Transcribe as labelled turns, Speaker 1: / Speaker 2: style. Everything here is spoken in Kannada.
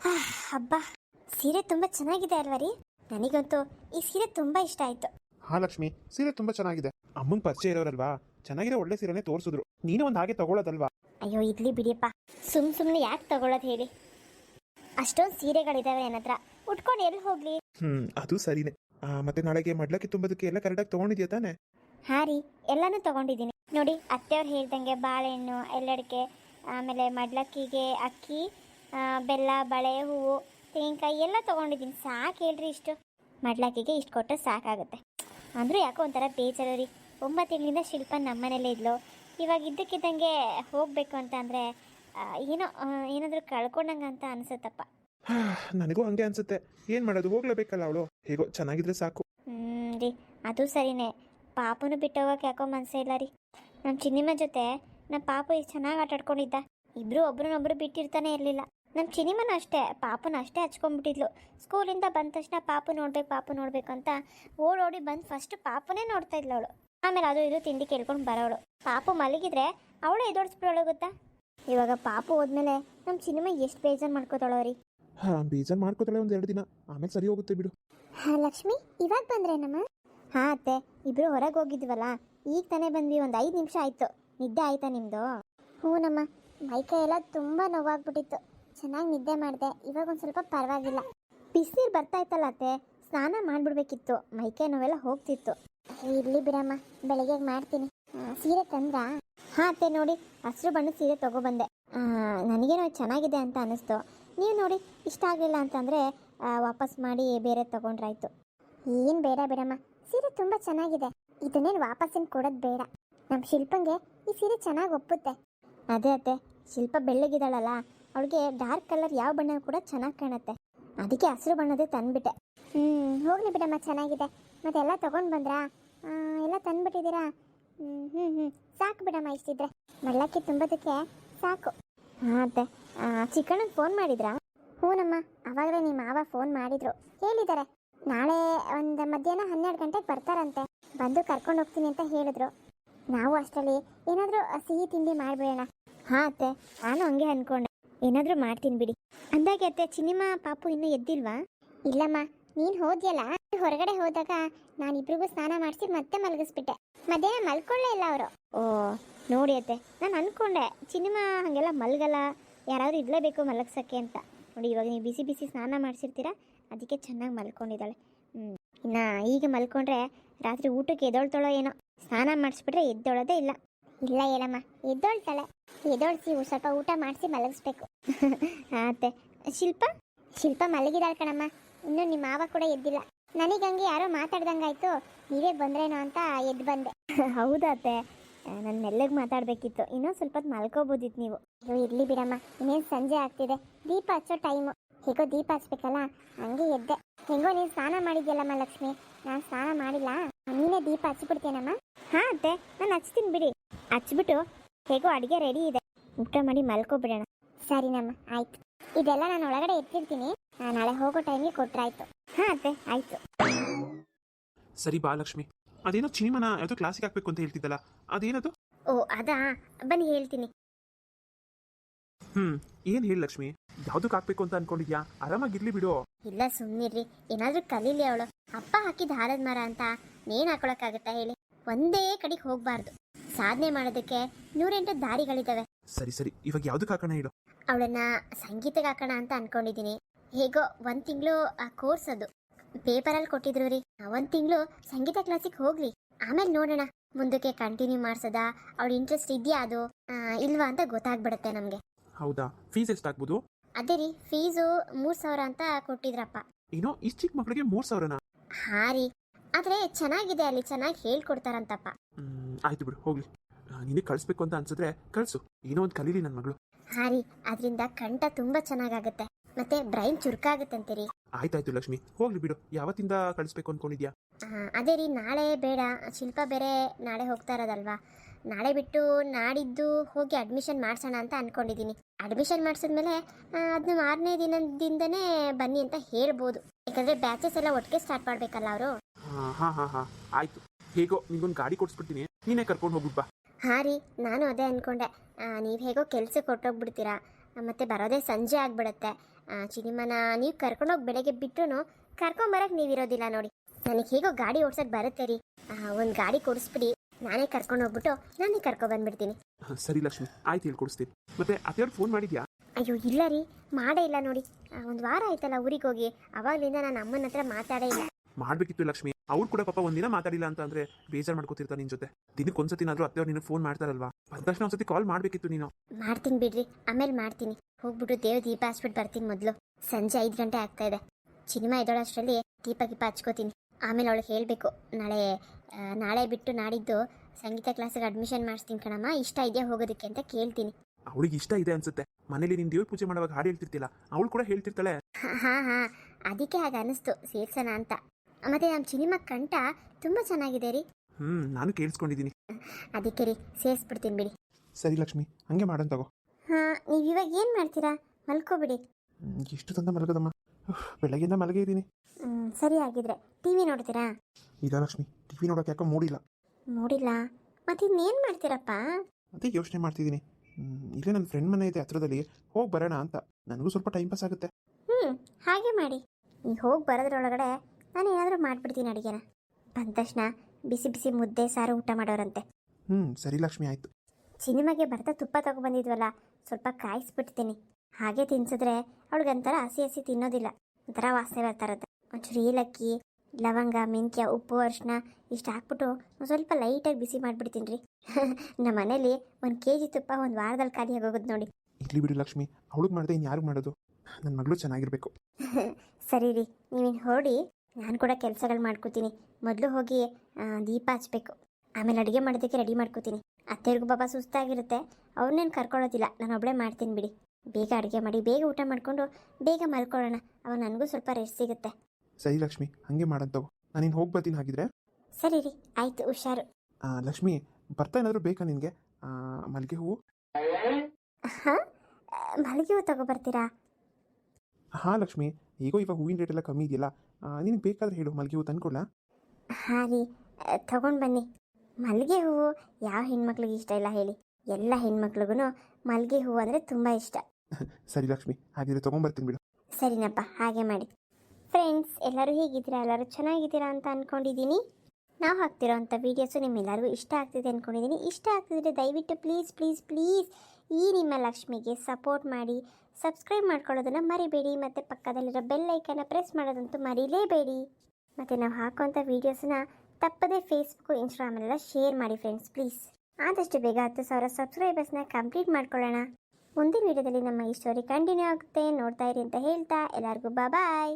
Speaker 1: ಹಬ್ಬ. ಸೀರೆ ತುಂಬಾ ಚೆನ್ನಾಗಿದೆ ಅಲ್ವಾ ರೀ? ನನಗಂತೂ ಈ ಸೀರೆ ತುಂಬಾ ಇಷ್ಟ ಆಯ್ತು.
Speaker 2: ಹಾ ಲಕ್ಷ್ಮಿ. ಸೀರೆ ತುಂಬಾ ಚೆನ್ನಾಗಿದೆ. ಅಮ್ಮನ್ ಪರಿಚಯ ಇರೋರಲ್ವಾ? ಚೆನ್ನಾಗಿರೋ ಒಳ್ಳೆ ಸೀರೆನೆ ತೋರಿಸಿದ್ರು. ನೀನು ಒಂದು ಹಾಗೆ ತಗೊಳ್ಳೋದಲ್ವಾ
Speaker 1: ಅಯ್ಯೋ ಇಡ್ಲಿ ಬಿಡಿಯಪ್ಪ. ಸುಮ್ ಸುಮ್ಮನೆ ಯಾಕೆ ತಗೊಳ್ಳೋದು ಹೇಳಿ? ಅಷ್ಟೊಂದು ಸೀರೆಗಳಿದಾವೆ ಏನತ್ರ ಉಟ್ಕೊಂಡು ಎಲ್ಲಿ ಹೋಗ್ಲಿ?
Speaker 2: ಹ್ಮ್ ಅದು ಸರಿನೇ. ಆ, ಮತ್ತೆ ನಾಳೆಗೆ ಮಡ್ಲಕ್ಕೆ ತುಂಬದಕ್ಕೆ ಎಲ್ಲ ಕರೆಕ್ಟಾಗಿ ತಗೊಂಡಿದ್ಯಾ ತಾನೆ?
Speaker 1: ಹಾ ರೀ ಎಲ್ಲಾನು ತಗೊಂಡಿದ್ದೀನಿ. ನೋಡಿ ಅತ್ತೆಯವ್ರು ಹೇಳ್ದಂಗೆ ಬಾಳೆಹಣ್ಣು ಎಲ್ಲಡಿಕೆ ಆಮೇಲೆ ಮಡ್ಲಕ್ಕಿಗೆ ಅಕ್ಕಿ ಬೆಲ್ಲ ಬಳೆ ಹೂವು ತೆಂಗಿನಕಾಯಿ ಎಲ್ಲ ತಗೊಂಡಿದ್ದೀನಿ. ಸಾಕು ಹೇಳ್ರಿ ಇಷ್ಟು. ಮಡ್ಲಾಕಿಗೆ ಇಷ್ಟು ಕೊಟ್ಟರೆ ಸಾಕಾಗುತ್ತೆ. ಅಂದರೂ ಯಾಕೋ ಒಂಥರ ಬೇಜಾರು ರೀ. ಒಂಬತ್ತು ತಿಂಗಳಿಂದ ಶಿಲ್ಪ ನಮ್ಮನೇಲೇ ಇದ್ಲು. ಇವಾಗ ಇದ್ದಕ್ಕಿದ್ದಂಗೆ ಹೋಗಬೇಕು ಅಂತ ಅಂದರೆ ಏನೋ ಏನಾದರೂ ಕಳ್ಕೊಂಡಂಗೆ ಅಂತ ಅನಿಸುತ್ತಪ್ಪ.
Speaker 2: ನನಗೂ ಹಂಗೆ ಅನ್ಸುತ್ತೆ. ಏನು ಮಾಡೋದು? ಹೋಗ್ಲೇಬೇಕಲ್ಲ ಅವಳು. ಹೇಗೋ ಚೆನ್ನಾಗಿದ್ರೆ ಸಾಕು.
Speaker 1: ಹ್ಞೂ ರೀ. ಅದು ಸರಿನೇ. ಪಾಪನು ಬಿಟ್ಟು ಹೋಗೋಕೆ ಯಾಕೋ ಮನಸ್ಸೇ ಇಲ್ಲ ರೀ. ನಮ್ಮ ಚಿನ್ನಿಮ್ಮ ಜೊತೆ ನಮ್ಮ ಪಾಪು ಎಷ್ಟು ಚೆನ್ನಾಗಿ ಆಟಾಡ್ಕೊಂಡಿದ್ದ. ಇಬ್ಬರು ಒಬ್ರನ್ನೊಬ್ರು ಬಿಟ್ಟಿರ್ತಾನೆ ಇರಲಿಲ್ಲ. ನಮ್ಮ ಚಿನಿಮನ ಅಷ್ಟೇ ಪಾಪನ ಅಷ್ಟೇ ಹಚ್ಕೊಂಡ್ಬಿಟ್ಟಿದ್ಲು. ಸ್ಕೂಲಿಂದ ಬಂದ ತಕ್ಷಣ ಪಾಪು ನೋಡ್ಬೇಕು ಪಾಪು ನೋಡ್ಬೇಕು ಅಂತ ಓಡೋಡಿ ಬಂದು ಫಸ್ಟ್ ಪಾಪನೇ ನೋಡ್ತಾ ಇದ್ಲು ಅವಳು. ಆಮೇಲೆ ಅದು ಇದು ತಿಂಡಿ ಕೇಳ್ಕೊಂಡು ಬರೋಳು. ಪಾಪು ಮಲಗಿದ್ರೆ ಅವಳು ಎದೋಡಿಸ್ಬಿಡೋಳು ಗೊತ್ತಾ? ಇವಾಗ ಪಾಪು ಹೋದ್ಮೇಲೆ ನಮ್ಮ ಸಿನಿಮಾ ಎಷ್ಟು ಬೇಜಾರು ಮಾಡ್ಕೋತಾಳೋ ರೀ.
Speaker 2: ಹಾಂ ಬೇಜಾರು ಮಾಡ್ಕೋತಾಳೆ ಒಂದು ಎರಡು ದಿನ. ಆಮೇಲೆ ಸರಿ ಹೋಗುತ್ತೆ ಬಿಡು.
Speaker 1: ಹಾಂ ಲಕ್ಷ್ಮಿ ಇವಾಗ ಬಂದ್ರೇನಮ್ಮ ಹಾ ಅತ್ತೆ ಇಬ್ರು ಹೊರಗೆ ಹೋಗಿದ್ವಲ್ಲ ಈಗ ತಾನೇ ಬಂದ್ವಿ ಒಂದು ಐದು ನಿಮಿಷ ಆಯ್ತು. ನಿದ್ದೆ ಆಯ್ತಾ ನಿಮ್ದು? ಹ್ಞೂನಮ್ಮ ಮೈಕೈ ಎಲ್ಲ ತುಂಬ ನೋವಾಗ್ಬಿಟ್ಟಿತ್ತು. ಚೆನ್ನಾಗಿ ನಿದ್ದೆ ಮಾಡಿದೆ, ಇವಾಗ ಒಂದು ಸ್ವಲ್ಪ ಪರವಾಗಿಲ್ಲ. ಬಿಸಿನೀರು ಬರ್ತಾ ಇತ್ತಲ್ಲ ಅತ್ತೆ, ಸ್ನಾನ ಮಾಡಿಬಿಡ್ಬೇಕಿತ್ತು, ಮೈಕೈ ನೋವೆಲ್ಲ ಹೋಗ್ತಿತ್ತು. ಇರಲಿ ಬಿಡಮ್ಮ ಬೆಳಗ್ಗೆ ಮಾಡ್ತೀನಿ. ಸೀರೆ ತಂದ್ರಾ? ಹಾಂ ಅತ್ತೆ, ನೋಡಿ, ಹಸಿರು ಬಣ್ಣದ ಸೀರೆ ತೊಗೊಬಂದೆ. ನನಗೇನೋ ಚೆನ್ನಾಗಿದೆ ಅಂತ ಅನ್ನಿಸ್ತು. ನೀವು ನೋಡಿ, ಇಷ್ಟ ಆಗಲಿಲ್ಲ ಅಂತಂದರೆ ವಾಪಸ್ ಮಾಡಿ ಬೇರೆ ತೊಗೊಂಡ್ರಾಯ್ತು. ಏನು ಬೇಡ ಬಿಡಮ್ಮ, ಸೀರೆ ತುಂಬ ಚೆನ್ನಾಗಿದೆ. ಇದನ್ನೇನು ವಾಪಸ್ಸೇನು ಕೊಡೋದು ಬೇಡ. ನಮ್ಮ ಶಿಲ್ಪಂಗೆ ಈ ಸೀರೆ ಚೆನ್ನಾಗಿ ಒಪ್ಪುತ್ತೆ. ಅದೇ ಅತ್ತೆ, ಶಿಲ್ಪ ಬೆಳ್ಳಗಿದ್ದಾಳಲ್ಲ ಅವಳಿಗೆ ಡಾರ್ಕ್ ಕಲರ್ ಯಾವ ಬಣ್ಣ ಕೂಡ ಚೆನ್ನಾಗಿ ಕಾಣುತ್ತೆ. ಅದಕ್ಕೆ ಹಸಿರು ಬಣ್ಣದೇ ತಂದುಬಿಟ್ಟೆ. ಹ್ಞೂ ಹೋಗಲಿ ಬಿಡಮ್ಮ, ಚೆನ್ನಾಗಿದೆ. ಮತ್ತೆ ಎಲ್ಲ ತೊಗೊಂಡು ಬಂದ್ರಾ? ಎಲ್ಲ ತಂದ್ಬಿಟ್ಟಿದ್ದೀರಾ? ಹ್ಞೂ ಹ್ಞೂ ಸಾಕು ಬಿಡಮ್ಮ ಇಷ್ಟಿದ್ರೆ. ಮಳ್ಳಕ್ಕೆ ತುಂಬೋದಕ್ಕೆ ಸಾಕು. ಹಾಂ ಅತ್ತೆ. ಚಿಕ್ಕಣ್ಣಗೆ ಫೋನ್ ಮಾಡಿದ್ರಾ? ಹ್ಞೂನಮ್ಮ ಅವಾಗಲೇ ನಿಮ್ಮ ಮಾವ ಫೋನ್ ಮಾಡಿದ್ರು. ಹೇಳಿದ್ದಾರೆ ನಾಳೆ ಒಂದು ಮಧ್ಯಾಹ್ನ ಹನ್ನೆರಡು ಗಂಟೆಗೆ ಬರ್ತಾರಂತೆ. ಬಂದು ಕರ್ಕೊಂಡು ಹೋಗ್ತೀನಿ ಅಂತ ಹೇಳಿದ್ರು. ನಾವು ಅಷ್ಟರಲ್ಲಿ ಏನಾದರೂ ಸಿಹಿ ತಿಂಡಿ ಮಾಡಿಬಿಡೋಣ. ಹಾಂ ಅತ್ತೆ. ನಾನು ಹಂಗೆ ಅನ್ಕೊಂಡೆ. ಏನಾದರೂ ಮಾಡ್ತೀನಿ ಬಿಡಿ. ಅಂದಾಗೆ ಅತ್ತೆ ಚಿನ್ನಿಮ್ಮ ಪಾಪು ಇನ್ನೂ ಎದ್ದಿಲ್ವಾ? ಇಲ್ಲಮ್ಮ, ನೀನು ಹೋದ್ಯಲ್ಲ? ಹೊರಗಡೆ ಹೋದಾಗ ನಾನಿಬ್ರಿಗೂ ಸ್ನಾನ ಮಾಡಿಸಿ ಮತ್ತೆ ಮಲಗಿಸ್ಬಿಟ್ಟೆ. ಮಧ್ಯಾಹ್ನ ಮಲ್ಕೊಳ್ಳೇ ಇಲ್ಲ ಅವರು. ಓ, ನೋಡಿ ಅತ್ತೆ, ನಾನು ಅನ್ಕೊಂಡೆ ಚಿನ್ನಿಮ್ಮ ಹಾಗೆಲ್ಲ ಮಲ್ಗಲ್ಲ, ಯಾರಾದರೂ ಇರಲೇಬೇಕು ಮಲಗ್ಸೋಕ್ಕೆ ಅಂತ. ನೋಡಿ, ಇವಾಗ ನೀವು ಬಿಸಿ ಬಿಸಿ ಸ್ನಾನ ಮಾಡಿಸಿರ್ತೀರಾ, ಅದಕ್ಕೆ ಚೆನ್ನಾಗಿ ಮಲ್ಕೊಂಡಿದ್ದಾಳೆ. ಹ್ಞೂ ಇನ್ನು ಈಗ ಮಲ್ಕೊಂಡ್ರೆ ರಾತ್ರಿ ಊಟಕ್ಕೆ ಎದ್ದೊಳ್ತಾಳೋ ಏನೋ, ಸ್ನಾನ ಮಾಡಿಸ್ಬಿಟ್ರೆ ಎದ್ದೊಳೋದೇ ಇಲ್ಲ. ಇಲ್ಲ ಹೇಳಮ್ಮ, ಎದ್ದೊಳ್ತಾಳೆ. ಎದ್ದೊಳ್ಸಿ ಸ್ವಲ್ಪ ಊಟ ಮಾಡಿಸಿ ಮಲಗಿಸ್ಬೇಕು. ಆತೆ ಶಿಲ್ಪ? ಶಿಲ್ಪ ಮಲಗಿದಾಳೆ ಕಣಮ್ಮ. ಇನ್ನು ನಿಮ್ಮ ಮಾವ ಕೂಡ ಎದ್ದಿಲ್ಲ. ನನಗಂಗೆ ಯಾರೋ ಮಾತಾಡ್ದಂಗಾಯ್ತು ನೀವೇ ಬಂದ್ರೇನೋ ಅಂತ ಎದ್ದು ಬಂದೆ. ಹೌದಾತೆ ನಾನು ಮೆಲ್ಲಗೆ ಮಾತಾಡಬೇಕಿತ್ತು. ಇನ್ನೊಂದು ಸ್ವಲ್ಪ ಮಲ್ಕೋಬೋದಿತ್ತು ನೀವು. ಅಯ್ಯೋ, ಇರಲಿ ಬಿಡಮ್ಮ. ಇನ್ನೇನು ಸಂಜೆ ಆಗ್ತಿದೆ. ದೀಪ ಹಚ್ಚೋ ಟೈಮು. ಹೇಗೋ ದೀಪ ಹಚ್ಬೇಕಲ್ಲ? ಹಂಗೆ ಎದ್ದೆ. ಹೆಂಗೋ ನೀನು ಸ್ನಾನ ಮಾಡಿದ್ಯಲ್ಲಮ್ಮ ಲಕ್ಷ್ಮಿ? ನಾನು ಸ್ನಾನ ಮಾಡಿಲ್ಲ. ನೀನೇ ದೀಪ ಹಚ್ಬಿಡ್ತೇನಮ್ಮ ಹಾಂ, ಅತ್ತೆ. ನಾನು ಹಚ್ತೀನಿ ಬಿಡಿ. ಹಚ್ಬಿಟ್ಟು ಹೇಗೋ ಅಡುಗೆ ರೆಡಿ ಇದೆ. ಊಟ ಮಾಡಿ ಮಲ್ಕೊಬಿಡೋಣ. ಸರಿನಮ್ಮ ಆಯ್ತು. ಇದೆಲ್ಲ ನಾನು ಒಳಗಡೆ ಎತ್ತಿರ್ತೀನಿ. ನಾಳೆ ಹೋಗೋ ಟೈಮಿಗೆ ಕೊಟ್ರಾಯ್ತು ಹಾಂ ಅತ್ತೆ ಆಯ್ತು.
Speaker 2: ಸರಿ ಬಾ ಲಕ್ಷ್ಮಿ. ಅದೇನೋ ಚಿನಿಮನ ಅದು ಕ್ಲಾಸಿಗೆ ಹಾಕ್ಬೇಕು ಅಂತ ಹೇಳ್ತಿದ್ದಲ್ಲ ಅದೇನದು?
Speaker 1: ಓ ಅದಾ? ಬನ್ನಿ ಹೇಳ್ತೀನಿ.
Speaker 2: ಹ್ಮ್ ಏನ್ ಹೇಳಿ ಲಕ್ಷ್ಮಿ? ಯಾವ್ದಕ್ ಹಾಕ್ಬೇಕು ಅಂತ ಅನ್ಕೊಂಡಿದ್ಯಾ? ಆರಾಮಾಗಿರ್ಲಿ ಬಿಡು.
Speaker 1: ಇಲ್ಲ ಸುಮ್ಮನಿರ್ರಿ ಏನಾದ್ರೂ ಕಲೀಲಿ ಅವಳು. ಅಪ್ಪ ಹಾಕಿದ ಹಾರದ ಮರ ಅಂತ. ನೇಣು ಹಾಕೊಳಕ್ಕಾಗತ್ತಾ ಹೇಳಿ. ಒಂದೇ ಕಡೆಗೆ ಹೋಗ್ಬಾರ್ದು. ಸಾಧನೆ ಮಾಡೋದಕ್ಕೆ ನೂರೆಂಟು ದಾರಿಗಳಿದಾವೆ.
Speaker 2: ಸರಿ ಸರಿ. ಇವಾಗ ಯಾವ್ದಕ್ಕೆ ಹಾಕೋಣ ಹೇಳು?
Speaker 1: ಅವಳನ್ನ ಸಂಗೀತಕ್ಕೆ ಹಾಕೋಣ ಅಂತ ಅನ್ಕೊಂಡಿದ್ದೀನಿ. ಹೇಗೋ ಒಂದ್ ತಿಂಗಳು ಆ ಕೋರ್ಸ್ ಅದು. ಪೇಪರಲ್ಲಿ ಕೊಟ್ಟಿದ್ರು ರೀ. ಒಂದ್ ತಿಂಗಳು ಸಂಗೀತ ಕ್ಲಾಸಿಗೆ ಹೋಗ್ಲಿ. ಆಮೇಲೆ ನೋಡೋಣ. ಮುಂದಕ್ಕೆ ಕಂಟಿನ್ಯೂ ಮಾಡ್ಸದ? ಅವಳ ಇಂಟ್ರೆಸ್ಟ್ ಇದೆಯಾ ಅದು? ಆ, ಇಲ್ವಾ ಅಂತ ಗೊತ್ತಾಗ್ಬಿಡುತ್ತೆ ನಮಗೆ.
Speaker 2: ಹೌದಾ? ಫೀಸ್ ಎಷ್ಟಾಗ್ಬೋದು?
Speaker 1: ಅದೇ ರೀ ಫೀಸು ಮೂರು ಸಾವಿರ ಅಂತ ಕೊಟ್ಟಿದ್ರಪ್ಪ.
Speaker 2: ಏನೋ ಇಷ್ಟ ಚಿಕ್ಕ ಮಕ್ಕಳಿಗೆ ಮೂರ್ ಸಾವಿರನ?
Speaker 1: ಹಾ ರೀ. ಆದರೆ ಚೆನ್ನಾಗಿದೆ ಅಲ್ಲಿ ಚೆನ್ನಾಗಿ ಹೇಳ್ಕೊಡ್ತಾರಂತಪ್ಪ.
Speaker 2: ಆಯ್ತು ಬಿಡು ಹೋಗ್ಲಿ. ನಿನಗೆ ಕಳಿಸ್ಬೇಕು ಅಂತ ಅನ್ಸಿದ್ರೆ ಕಳಿಸು. ಏನೋ ಒಂದು ಕಲೀಲಿ ನನ್ನ ಮಗಳು.
Speaker 1: ಹಾ ರೀ ಅದರಿಂದ ಕಂಠ ತುಂಬ ಚೆನ್ನಾಗಾಗುತ್ತೆ. ಮತ್ತೆ ಬ್ರೈನ್ ಚುರುಕಾಗುತ್ತೆ ರೀ
Speaker 2: ಆಯ್ತಾಯ್ತು ಲಕ್ಷ್ಮಿ ಹೋಗ್ಲಿ ಬಿಡು. ಯಾವತ್ತಿಂದ ಕಳಿಸ್ಬೇಕು ಅನ್ಕೊಂಡಿದ್ಯಾ?
Speaker 1: ಅದೇ ರೀ ನಾಳೆ ಬೇಡ. ಶಿಲ್ಪ ಬೇರೆ ನಾಳೆ ಹೋಗ್ತಾ ಇರೋದಲ್ವಾ? ನಾಳೆ ಬಿಟ್ಟು ನಾಡಿದ್ದು ಹೋಗಿ ಅಡ್ಮಿಷನ್ ಮಾಡ್ಸೋಣ ಅಂತ ಅನ್ಕೊಂಡಿದ್ದೀನಿ ಅಡ್ಮಿಷನ್ ಮಾಡಿಸಿದ್ಮೇಲೆ ಅದನ್ನ ಆರನೇ ದಿನದಿಂದನೇ ಬನ್ನಿ ಅಂತ ಹೇಳ್ಬೋದು. ಯಾಕಂದ್ರೆ ಬ್ಯಾಚಸ್ ಎಲ್ಲ ಒಟ್ಟಿಗೆ ಸ್ಟಾರ್ಟ್ ಮಾಡ್ಬೇಕಲ್ಲ ಅವರು.
Speaker 2: ಹಾ ಹಾ ಹಾ ಹಾ. ಆಯ್ತು. ಹೇಗೋ ನಿಂಗೊಂದು ಗಾಡಿ ಕೊಡ್ಸ್ಬಿಡ್ತೀನಿ. ನೀನೇ ಕರ್ಕೊಂಡು ಹೋಗ್ಬಿಟ್ಟು ಬಾ.
Speaker 1: ಹಾಂ ರೀ ನಾನು ಅದೇ ಅನ್ಕೊಂಡೆ. ನೀವು ಹೇಗೋ ಕೆಲಸಕ್ಕೆ ಹೊಟ್ಟೋಗ್ಬಿಡ್ತೀರಾ ಮತ್ತೆ ಬರೋದೇ ಸಂಜೆ ಆಗಿಬಿಡುತ್ತೆ. ಚಿನಿಮನ ನೀವು ಕರ್ಕೊಂಡೋಗಿ ಬೆಳಗ್ಗೆ ಬಿಟ್ಟು ಕರ್ಕೊಂಬರಕ್ಕೆ ನೀವಿರೋದಿಲ್ಲ ನೋಡಿ. ನನಗೆ ಹೇಗೋ ಗಾಡಿ ಓಡ್ಸೋದು ಬರುತ್ತೆ ರೀ. ಒಂದು ಗಾಡಿ ಕೊಡಿಸ್ಬಿಡಿ. ನಾನೇ ಕರ್ಕೊಂಡು ಹೋಗ್ಬಿಟ್ಟು ನಾನೇ ಕರ್ಕೊ ಬಂದ್ಬಿಡ್ತೀನಿ.
Speaker 2: ಸರಿ ಲಕ್ಷ್ಮಿ. ಆಯ್ತು ಹೇಳ್ಕೊಡಿಸ್ತೀನಿ ಮತ್ತೆ ಅತ್ತೆಯವ್ರು ಫೋನ್ ಮಾಡಿದ್ಯಾ?
Speaker 1: ಅಯ್ಯೋ ಇಲ್ಲ ರೀ. ಮಾಡೇ ಇಲ್ಲ ನೋಡಿ. ಒಂದು ವಾರ ಆಯ್ತಲ್ಲ ಊರಿಗೆ ಹೋಗಿ. ಅವಾಗಲಿಂದ ನಾನು ಅಮ್ಮನ ಹತ್ರ ಮಾತಾಡೇ ಇಲ್ಲ.
Speaker 2: ಮಾಡಬೇಕಿತ್ತು ಲಕ್ಷ್ಮಿ. ಅವ್ರು ಕೂಡ ಪಾಪ ಒಂದಿನ ಮಾತಾಡಿಲ್ಲ ಅಂತ ಅಂದ್ರೆ ಬೇಜಾರು ಮಾಡ್ಕೋತಿರ್ತಾರೆ ನಿನ್ ಜೊತೆ. ದಿನಕ್ಕೆ ಒಂದ್ಸತಿನಾದ್ರೂ ಅತ್ತೆಯವ್ರು ನಿನಗೆ ಫೋನ್ ಮಾಡ್ತಾರಲ್ವಾ? ಬಂದ ತಕ್ಷಣ ಒಂದ್ಸತಿ ಕಾಲ್ ಮಾಡ್ಬೇಕಿತ್ತು ನೀನು.
Speaker 1: ಮಾಡ್ತೀನಿ ಬಿಡ್ರಿ. ಆಮೇಲೆ ಮಾಡ್ತೀನಿ. ಹೋಗ್ಬಿಟ್ಟು ದೇವ್ ದೀಪ ಹಚ್ಬಿಟ್ಟು ಬರ್ತೀನಿ ಮೊದ್ಲು. ಸಂಜೆ ಐದು ಗಂಟೆ ಆಗ್ತಾ ಇದೆ. ಸಿನಿಮಾ ಇದ್ದೋಳಷ್ಟರಲ್ಲಿ ದೀಪ ಗೀಪ ಹಚ್ಕೋತೀನಿ. ಆಮೇಲೆ ಅವಳಿಗೆ ಹೇಳಬೇಕು. ನಾಳೆ ನಾಳೆ ಬಿಟ್ಟು ನಾಡಿದ್ದು ಸಂಗೀತ ಕ್ಲಾಸಿಗೆ ಅಡ್ಮಿಷನ್ ಮಾಡಿಸ್ತೀನಿ ಕಣಮ್ಮ. ಇಷ್ಟ ಇದೆಯಾ ಹೋಗೋದಕ್ಕೆ ಅಂತ ಕೇಳ್ತೀನಿ.
Speaker 2: ಅವಳಿಗೆ ಇಷ್ಟ ಇದೆ ಅನ್ಸುತ್ತೆ. ಮನೇಲಿ ನೀನ್ ದೇವ್ರ ಪೂಜೆ ಮಾಡುವಾಗ ಹಾಡು ಹೇಳ್ತಿರ್ತಿಲ್ಲ. ಅವಳು ಕೂಡ ಹೇಳ್ತಿರ್ತಾಳೆ.
Speaker 1: ಹಾ ಹಾ. ಅದಕ್ಕೆ ಹಾಗೆ ಅನಿಸ್ತು. ಸೇರ್ಸೋಣ ಅಂತ. ಮತ್ತೆ ನಮ್ಮ ಸಿನಿಮಾ ಕಂಠ ತುಂಬ ಚೆನ್ನಾಗಿದೆ ರೀ.
Speaker 2: ಹ್ಮ್ ನಾನು ಕೇಳಿಸ್ಕೊಂಡಿದ್ದೀನಿ.
Speaker 1: ಅದಕ್ಕೆ ರೀ ಸೇರಿಸ್ಬಿಡ್ತೀನಿ ಬಿಡಿ.
Speaker 2: ಸರಿ ಲಕ್ಷ್ಮಿ ಹಂಗೆ ಮಾಡೋಣ ತಗೋ.
Speaker 1: ಹಾಂ ನೀವು ಇವಾಗ ಏನು ಮಾಡ್ತೀರಾ? ಮಲ್ಕೋಬಿಡಿ.
Speaker 2: ಹ್ಮ್, ಎಷ್ಟು ತಂದ ಮಲಗದಮ್ಮ. ಉಫ್, ಬೆಳಗ್ಗೆಯಿಂದ ಮಲಗೇ ಇದ್ದೀನಿ.
Speaker 1: ಹ್ಮ್, ಸರಿ ಆಗಿದ್ರೆ ಟಿ ವಿ ನೋಡ್ತೀರಾ?
Speaker 2: ಇಲ್ಲ ಲಕ್ಷ್ಮಿ ಟಿವಿ ನೋಡೋಕೆ ಯಾಕೋ ಮೂಡಿಲ್ಲ.
Speaker 1: ನೋಡಿಲ್ಲ ಮತ್ತೆ ಇನ್ನೇನು ಮಾಡ್ತೀರಪ್ಪ?
Speaker 2: ಅದೇ ಯೋಚನೆ ಮಾಡ್ತಿದ್ದೀನಿ. ಹ್ಮ್, ಇಲ್ಲೇ ನನ್ನ ಫ್ರೆಂಡ್ ಮನೆ ಇದೆ ಹತ್ರದಲ್ಲಿ ಹೋಗಿ ಬರೋಣ ಅಂತ. ನನಗೂ ಸ್ವಲ್ಪ ಟೈಮ್ ಪಾಸ್ ಆಗುತ್ತೆ.
Speaker 1: ಹ್ಞೂ ಹಾಗೆ ಮಾಡಿ. ಈ ಹೋಗಿ ಬರೋದ್ರೊಳಗಡೆ ನಾನು ಏನಾದರೂ ಮಾಡಿಬಿಡ್ತೀನಿ ಅಡುಗೆನ. ಬಂದ ತಕ್ಷಣ ಬಿಸಿ ಬಿಸಿ ಮುದ್ದೆ ಸಾರು ಊಟ ಮಾಡೋರಂತೆ.
Speaker 2: ಹ್ಞೂ ಸರಿ ಲಕ್ಷ್ಮಿ ಆಯಿತು.
Speaker 1: ಸಿನಿಮಾಗೆ ಬರ್ತಾ ತುಪ್ಪ ತಗೊಬಂದಿದ್ವಲ್ಲ ಸ್ವಲ್ಪ ಕಾಯಿಸ್ಬಿಡ್ತೀನಿ. ಹಾಗೆ ತಿನ್ಸಿದ್ರೆ ಅವಳಿಗೊಂಥರ ಹಸಿ ಹಸಿ ತಿನ್ನೋದಿಲ್ಲ ಒಂಥರ ವಾಸನೆ ಬರ್ತಾ ಇರುತ್ತೆ. ಒಂಚೂರು ಏಲಕ್ಕಿ ಲವಂಗ ಮೆಂತ್ಯ ಉಪ್ಪು ಅರಿಶಿನ ಇಷ್ಟು ಹಾಕ್ಬಿಟ್ಟು ಒಂದು ಸ್ವಲ್ಪ ಲೈಟಾಗಿ ಬಿಸಿ ಮಾಡಿಬಿಡ್ತೀನಿ ರೀ. ನಮ್ಮ ಮನೇಲಿ ಒಂದು ಕೆ ಜಿ ತುಪ್ಪ ಒಂದು ವಾರದಲ್ಲಿ ಖಾಲಿ ಆಗೋಗುತ್ತೆ ನೋಡಿ.
Speaker 2: ಇಡ್ಲಿ ಬಿಡಿ ಲಕ್ಷ್ಮಿ ಅವಳಿಗೆ ಮಾಡಿದೆ ಇನ್ನು ಯಾರಿಗೆ ಮಾಡೋದು. ನನ್ನ ಮಗಳು ಚೆನ್ನಾಗಿರ್ಬೇಕು.
Speaker 1: ಸರಿ ರೀ ನೀವೇನು ಹೊರಡಿ ನಾನು ಕೂಡ ಕೆಲಸಗಳು ಮಾಡ್ಕೋತೀನಿ. ಮೊದಲು ಹೋಗಿ ದೀಪ ಹಚ್ಬೇಕು. ಆಮೇಲೆ ಅಡುಗೆ ಮಾಡೋದಕ್ಕೆ ರೆಡಿ ಮಾಡ್ಕೋತೀನಿ. ಅತ್ತೆಯವ್ರಿಗೂ ಪಾಪ ಸುಸ್ತಾಗಿರುತ್ತೆ. ಅವ್ರನ್ನೇನು ಕರ್ಕೊಳ್ಳೋದಿಲ್ಲ. ನಾನು ಒಬ್ಬಳೇ ಮಾಡ್ತೀನಿ ಬಿಡಿ. ಬೇಗ ಅಡುಗೆ ಮಾಡಿ ಬೇಗ ಊಟ ಮಾಡಿಕೊಂಡು ಬೇಗ ಮಲ್ಕೊಳ್ಳೋಣ. ಅವಾಗ ನನಗೂ ಸ್ವಲ್ಪ ರೆಸ್ಟ್ ಸಿಗುತ್ತೆ.
Speaker 2: ಸರಿ ಲಕ್ಷ್ಮಿ ಹಾಗೆ ಮಾಡೋದು ತಗೋ. ನಾನು ಹೋಗಿ ಬರ್ತೀನಿ ಹಾಗಿದ್ರೆ.
Speaker 1: ಸರಿ ರೀ ಆಯಿತು ಹುಷಾರು.
Speaker 2: ಲಕ್ಷ್ಮಿ ಬರ್ತಾ ಏನಾದರೂ ಬೇಕಾ ನಿನಗೆ? ಮಲ್ಲಿಗೆ ಹೂವು?
Speaker 1: ಹಾಂ? ಮಲ್ಲಿಗೆ ಹೂವು ತಗೊಬರ್ತೀರಾ
Speaker 2: ಹಾಂ ಲಕ್ಷ್ಮಿ. ಈಗೋ ಇವಾಗ ಹೂವಿನ ರೇಟ್ ಎಲ್ಲ ಕಮ್ಮಿ ಇದೆಯಲ್ಲ ನಿನಗೆ ಬೇಕಾದ್ರೆ ಹೇಳು ಮಲ್ಲಿಗೆ ಹೂವು ತಂದ್ಕೊಡ್ಲಾ?
Speaker 1: ಹಾಗೆ ರೀ ತಗೊಂಡು ಬನ್ನಿ. ಮಲ್ಲಿಗೆ ಹೂವು ಯಾವ ಹೆಣ್ಮಕ್ಳಿಗೆ ಇಷ್ಟ ಇಲ್ಲ ಹೇಳಿ. ಎಲ್ಲ ಹೆಣ್ಮಕ್ಳಿಗೂ ಮಲ್ಲಿಗೆ ಹೂವು ಅಂದರೆ ತುಂಬ ಇಷ್ಟ.
Speaker 2: ಸರಿ ಲಕ್ಷ್ಮಿ ಹಾಗಿದ್ರೆ ತೊಗೊಂಬರ್ತೀನಿ ಬಿಡು.
Speaker 1: ಸರಿನಪ್ಪ ಹಾಗೆ ಮಾಡಿ. ಫ್ರೆಂಡ್ಸ್ ಎಲ್ಲರೂ ಹೇಗಿದ್ದೀರಾ? ಎಲ್ಲರೂ ಚೆನ್ನಾಗಿದ್ದೀರಾ ಅಂತ ಅಂದ್ಕೊಂಡಿದ್ದೀನಿ ನಾವು ಹಾಕ್ತಿರೋ ಅಂಥ ವೀಡಿಯೋಸು ನಿಮ್ಮೆಲ್ಲರಿಗೂ ಇಷ್ಟ ಆಗ್ತಿದೆ ಅಂದ್ಕೊಂಡಿದ್ದೀನಿ ಇಷ್ಟ ಆಗ್ತಿದ್ರೆ ದಯವಿಟ್ಟು ಪ್ಲೀಸ್ ಪ್ಲೀಸ್ ಪ್ಲೀಸ್ ಈ ನಿಮ್ಮ ಲಕ್ಷ್ಮಿಗೆ ಸಪೋರ್ಟ್ ಮಾಡಿ. ಸಬ್ಸ್ಕ್ರೈಬ್ ಮಾಡ್ಕೊಳ್ಳೋದನ್ನು ಮರಿಬೇಡಿ ಮತ್ತು ಪಕ್ಕದಲ್ಲಿರೋ ಬೆಲ್ ಐಕನ್ನ ಪ್ರೆಸ್ ಮಾಡೋದಂತೂ ಮರಿಲೇಬೇಡಿ. ಮತ್ತು ನಾವು ಹಾಕುವಂಥ ವೀಡಿಯೋಸನ್ನ ತಪ್ಪದೇ ಫೇಸ್ಬುಕ್ಕು ಇನ್ಸ್ಟಾಗ್ರಾಮಲ್ಲೆಲ್ಲ ಶೇರ್ ಮಾಡಿ ಫ್ರೆಂಡ್ಸ್ ಪ್ಲೀಸ್ ಆದಷ್ಟು ಬೇಗ ಹತ್ತು ಸಾವಿರ ಸಬ್ಸ್ಕ್ರೈಬರ್ಸ್ನ ಕಂಪ್ಲೀಟ್ ಮಾಡ್ಕೊಳ್ಳೋಣ. ಮುಂದಿನ ವಿಡಿಯೋದಲ್ಲಿ ನಮ್ಮ ಈ ಸ್ಟೋರಿ ಕಂಟಿನ್ಯೂ ಆಗುತ್ತೆ. ನೋಡ್ತಾ ಇರಿ ಅಂತ ಹೇಳ್ತಾ, ಎಲ್ಲರಿಗೂ ಬಾಯ್